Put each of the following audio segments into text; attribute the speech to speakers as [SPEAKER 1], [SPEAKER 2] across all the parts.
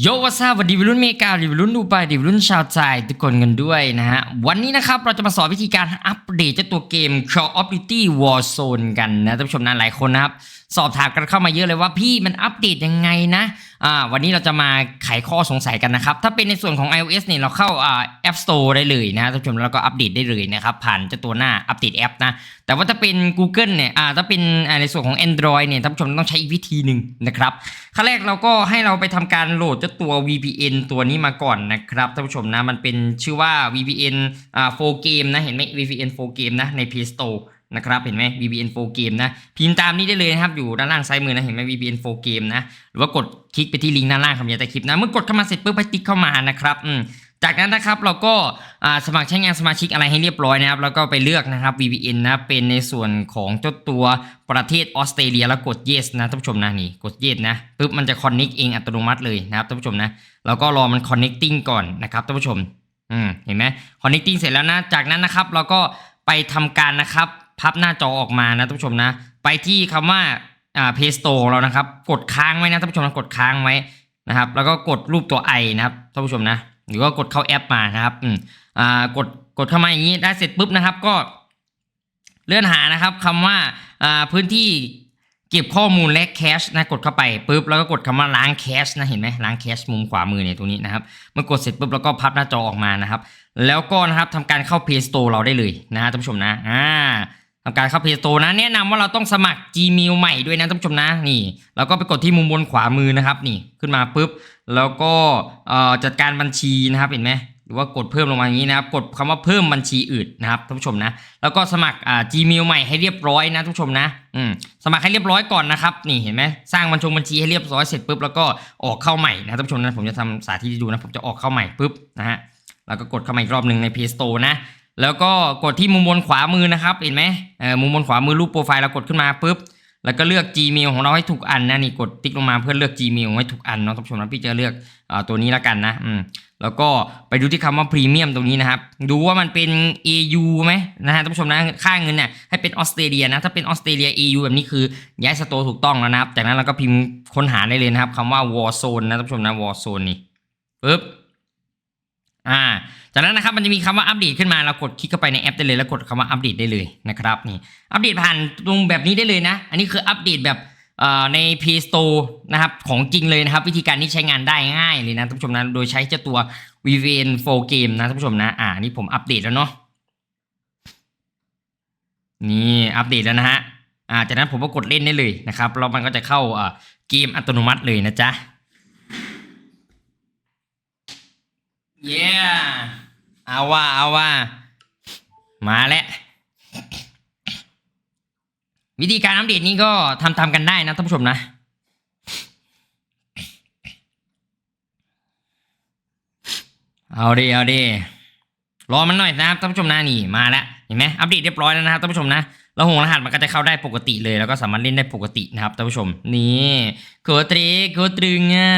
[SPEAKER 1] โยวาซาวัสดีวัยรุ่นเมกาวัสดีวัยรุ่นดูไปวัสดีวัยรุ่นชาวใจทุกคนกันด้วยนะฮะ วันนี้นะครับ เราจะมาสอนวิธีการอัปเดตเจ้าตัวเกม Call of Duty Warzone กันนะท่านผู้ชมนะหลายคนนะครับ สอบถามกันเข้ามาเยอะเลยว่าพี่มันอัปเดตยังไงนะอ่าวันนี้เราจะมาไขข้อสงสัยกันนะครับ ถ้าเป็นในส่วนของ iOS เนี่ยเราเข้าอ่า App Store ได้เลยนะท่านผู้ชมแล้วก็อัปเดตได้เลยนะครับผ่านเจ้าตัวหน้าอัปเดตแอปนะแต่ว่าถ้าเป็น Google เนี่ยอ่าถ้าเป็นในส่วนของ Android เนี่ยท่านผู้ชมต้องใช้อีกวิธีหนึ่งนะครับขั้นแรกเราก็ให้เราไปทำการโหลดเจ้าตัว VPN ตัวนี้มาก่อนนะครับท่านผู้ชมนะมันเป็นชื่อว่า VPN อ่า 4 Game นะเห็นไหม VPN 4 Game นะใน Play Store นะครับเห็นไหม VPN 4 Game นะพิมพ์ตามนี้ได้เลยนะครับอยู่ด้านล่างซ้ายมือนะเห็นไหม VPN 4 Game นะหรือว่ากดคลิกไปที่ลิงก์ด้านล่างคำนี้ใต้คลิปนะเมื่อกดเข้ามาเสร็จปุ๊บให้ติ๊กเข้ามานะครับอืมจากนั้นนะครับเราก็สมัครใช้งานสมาชิกอะไรให้เรียบร้อยนะครับแล้วก็ไปเลือกนะครับ VPN นะเป็นในส่วนของเจ้าตัวประเทศออสเตรเลียแล้วกด yes นะท่านผู้ชมนะนี่กด yes นะปุ๊บมันจะ connect เองอัตโนมัติเลยนะครับท่านผู้ชมนะแล้วก็รอมัน connecting ก่อนนะครับท่านผู้ชมอืมเห็นไหม connecting เสร็จแล้วนะจากนั้นนะครับเราก็ไปทำการนะครับ พับหน้าจอออกมานะท่านผู้ชมนะ ไปที่คำว่าอ่า Play Store เรานะครับ กดค้างไว้นะท่านผู้ชมนะกดค้างไว้นะครับ แล้วก็กดรูปตัวไอนะครับท่านผู้ชมนะ หรือว่ากดเข้าแอปมานะครับอืมอ่ากดกดเข้ามาอย่างนี้ได้เสร็จปุ๊บนะครับ ก็ เลื่อนหานะครับคำว่าอ่าพื้นที่เก็บข้อมูลและแคชนะกดเข้าไปปุ๊บแล้วก็กดคำว่าล้างแคชนะเห็นไหมล้างแคชมุมขวามือเนี่ยตรงนี้นะครับเมื่อกดเสร็จปุ๊บแล้วก็พับหน้าจอออกมานะครับ แล้วก็นะครับทำการเข้า Play Store เราได้เลยนะท่านผู้ชมนะอ่า ทำการเข้า Play Store นะแนะนำว่าเราต้องสมัคร Gmail ใหม่ด้วยนะท่านผู้ชมนะนี่เราก็ไปกดที่มุมบนขวามือนะครับนี่ขึ้นมาปุ๊บแล้วก็จัดการบัญชีนะครับเห็นไหมหรือว่ากดเพิ่มลงมาอย่างนี้นะครับกดคำว่าเพิ่มบัญชีอื่นนะครับท่านผู้ชมนะแล้วก็สมัครอ่า Gmail ใหม่ให้เรียบร้อยนะท่านผู้ชมนะอืมสมัครให้เรียบร้อยก่อนนะครับนี่เห็นไหมสร้างบัญชงบัญชีให้เรียบร้อยเสร็จปุ๊บแล้วก็ออกเข้าใหม่นะท่านผู้ชมนะผมจะทำสาธิตให้ดูนะผมจะออกเข้าใหม่ปุ๊บนะฮะแล้วก็กดเข้ามาอีกรอบหนึ่งใน Play Store นะ แล้วก็กดที่มุมบนขวามือนะครับ เห็นไหมเออมุมบนขวามือรูปโปรไฟล์เรากดขึ้นมาปุ๊บ แล้วก็เลือก Gmail ของเราให้ถูกอันนะนี่กดติ๊กลงมาเพื่อเลือก Gmail ให้ถูกอันเนาะท่านผู้ชมนะพี่จะเลือกอตัวนี้แล้วกันนะอืมแล้วก็ไปดูที่คำว่าพรีเมียมตรงนี้นะครับ ดูว่ามันเป็น AU ไหมนะฮะท่านผู้ชมนะค่าเงินเนี่ยให้เป็นออสเตรเลียนะถ้าเป็นออสเตรเลีย AU แบบนี้คือย้ายสโตร์ถูกต้องแล้วนะครับ จากนั้นเราก็พิมพ์ค้นหาได้เลยนะครับคำว่า Warzone นะท่านผู้ชมนะ Warzone นี่ปุ๊บ อ่า จากนั้นนะครับมันจะมีคำว่าอัปเดตขึ้นมาเรากดคลิกเข้าไปในแอปได้เลยแล้วกดคำว่าอัปเดตได้เลยนะครับนี่อัปเดตผ่านตรงแบบนี้ได้เลยนะ อันนี้คืออัปเดตแบบใน Play Store นะครับของจริงเลยนะครับ วิธีการนี้ใช้งานได้ง่ายเลยนะท่านผู้ชมนะโดยใช้เจ้าตัว VPN 4 Game นะท่านผู้ชมนะอ่านี่ผมอัปเดตแล้วเนาะนี่อัปเดตแล้วนะฮะอ่าจากนั้นผมก็กดเล่นได้เลยนะครับแล้วมันก็จะเข้าเกมอัตโนมัติเลยนะจ๊ะ เย้เอาว่าเอาว่า มาแล้ววิธีการอัปเดตนี้ก็ทำทำกันได้นะท่านผู้ชมนะ เอาดิเอาดิรอมันหน่อยนะครับท่านผู้ชมนะนี่มาแล้วเห็นไหมอัปเดตเรียบร้อยแล้วนะครับท่านผู้ชมนะแล้วหงรหัสมันก็จะเข้าได้ปกติเลยแล้วก็สามารถเล่นได้ปกตินะครับท่านผู้ชม นี่โคตรีโคตรึงอะ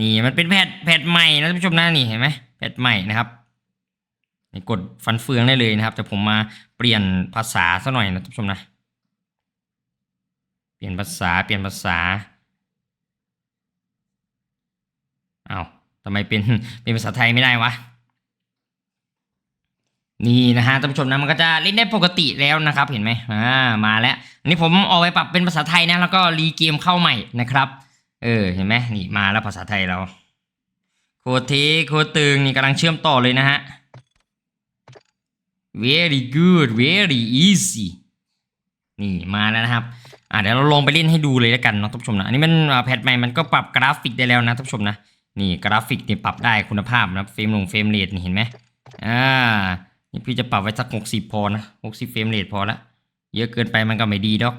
[SPEAKER 1] นี่มันเป็นแพทแพทใหม่นะท่านผู้ชมนะนี่เห็นไหมแพทใหม่นะครับกดฟันเฟืองได้เลยนะครับ แต่ผมมาเปลี่ยนภาษาซะหน่อยนะท่านผู้ชมนะ เปลี่ยนภาษาเปลี่ยนภาษาเอาวทำไมเป็นเป็นภาษาไทยไม่ได้วะนี่นะฮะท่านผู้ชมนะมันก็จะเล่นได้ปกติแล้วนะครับ เห็นไหมอ่ามาแล้วอันนี้ผมเอาไปปรับเป็นภาษาไทยนะแล้วก็รีเกมเข้าใหม่นะครับ เออเห็นไหมนี่มาแล้วภาษาไทยเราโคเทโคตึงนี่กำลังเชื่อมต่อเลยนะฮะ very good very easy นี่มาแล้วนะครับอ่าเดี๋ยวเราลองไปเล่นให้ดูเลยแล้วกันเนาะท่านผู้ชมนะอันนี้มันแพทใหม่มันก็ปรับกราฟิกได้แล้วนะท่านผู้ชมนะนี่กราฟิกเนี่ยปรับได้คุณภาพนะเฟรมลงเฟรมเรทนี่เห็นไหมอ่านี่พี่จะปรับไว้สักหกสิบพอนะหกสิบเฟรมเรทพอละเยอะเกินไปมันก็ไม่ดีดอก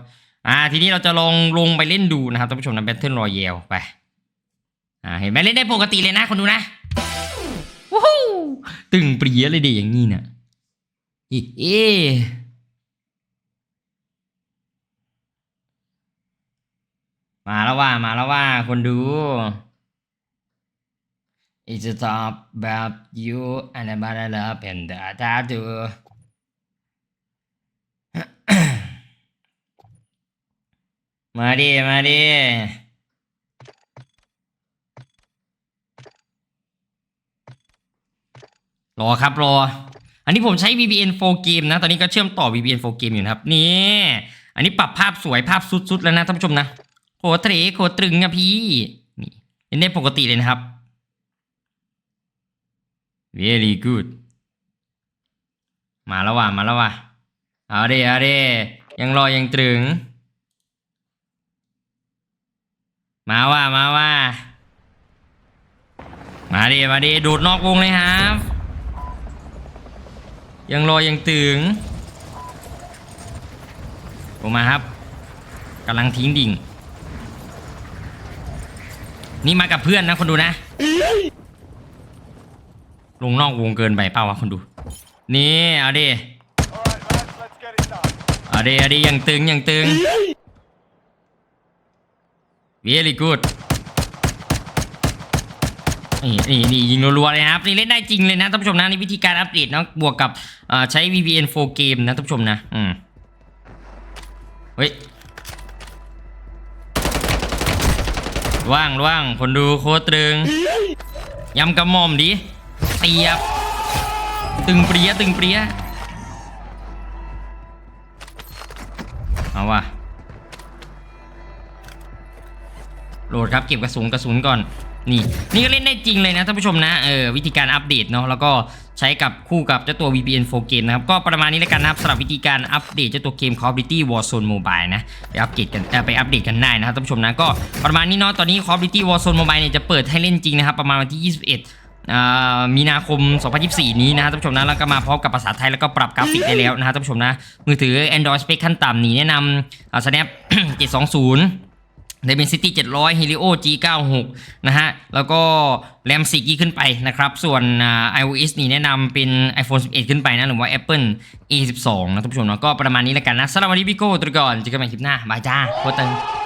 [SPEAKER 1] อ่าทีนี้เราจะลองลงไปเล่นดูนะครับท่านผู้ชมนะ Battle Royale ไปอ่าเห็นไหมเล่นได้ปกติเลยนะคนดูนะว้าวตึงเปรียเลยดิอย่างนี้เนี่ยอีเอมาแล้วว่ามาแล้วว่าคนดู It's a top about you and about love and that I มาดิ มาดิ รอครับรอ อันนี้ผมใช้ VPN 4 Game นะ ตอนนี้ก็เชื่อมต่อ VPN 4 Game อยู่นะครับ นี่ อันนี้ปรับภาพสวยภาพสุดๆ แล้วนะท่านผู้ชมนะโคตรีโคตรตึงอะพี่ นี่เล่นได้ปกติเลยนะครับ very good มาแล้วว่ะ มาแล้วว่ะ เอาเด้เอาเด้ยังรอยังตึง มาว่ามาว่า มาดิมาดิโดดนอกวงเลยครับ ยังรอยังตึงลงมาครับกำลังทิ้งดิ่ง นี่มากับเพื่อนนะคนดูนะ ลงนอกวงเกินไปเปล่าวะคนดู นี่เอาดิเอาดิเอาดิยังตึงยังตึง very good นี่นี่นี่ยิงรัวๆเลยนะครับนี่เล่นได้จริงเลยนะท่านผู้ชมนะนี่วิธีการอัปเดตเนาะบวกกับใช้ VPN 4เกมนะท่านผู้ชมนะอืมเฮ้ยว่างว่างคนดูโคตรตึงยำกระหม่อมดิเตียบ ตึงเปรี้ยตึงเปรี้ยเอาว่ะ โหลดครับเก็บกระสุนกระสุนก่อนนี่นี่ก็เล่นได้จริงเลยนะท่านผู้ชมนะเออวิธีการอัปเดตเนาะแล้วก็ใช้กับคู่กับเจ้าตัว VPN 4เกมนะครับก็ประมาณนี้แล้วกันนะครับสำหรับวิธีการอัปเดตเจ้าตัวเกม Call of Duty Warzone Mobile นะไปอัปเดตกันไปอัปเดตกันได้นะครับท่านผู้ชมนะก็ประมาณนี้เนาะตอนนี้ Call of Duty Warzone Mobile เนี่ยจะเปิดให้เล่นจริงนะครับประมาณวันที่ 21มีนาคม 2024 นี้นะครับท่านผู้ชมนะแล้วก็มาพร้อมกับภาษาไทยแล้วก็ปรับกราฟิกได้แล้วนะครับท่านผู้ชมนะมือถือ Android Spec ขั้นต่ำนี่แนะนำ Snap 720 Dimensity 700 Helio G96 นะฮะ แล้วก็แรม4 g ขึ้นไปนะครับ ส่วนอ่า iOS นี่แนะนำเป็น iPhone 11 ขึ้นไปนะ หรือว่า Apple A12 นะท่านผู้ชมนะก็ประมาณนี้แล้วกันนะสำหรับวันนี้พี่โก้ตัวก่อนเจอกันใหม่คลิปหน้า บายจ้าโคตรเติง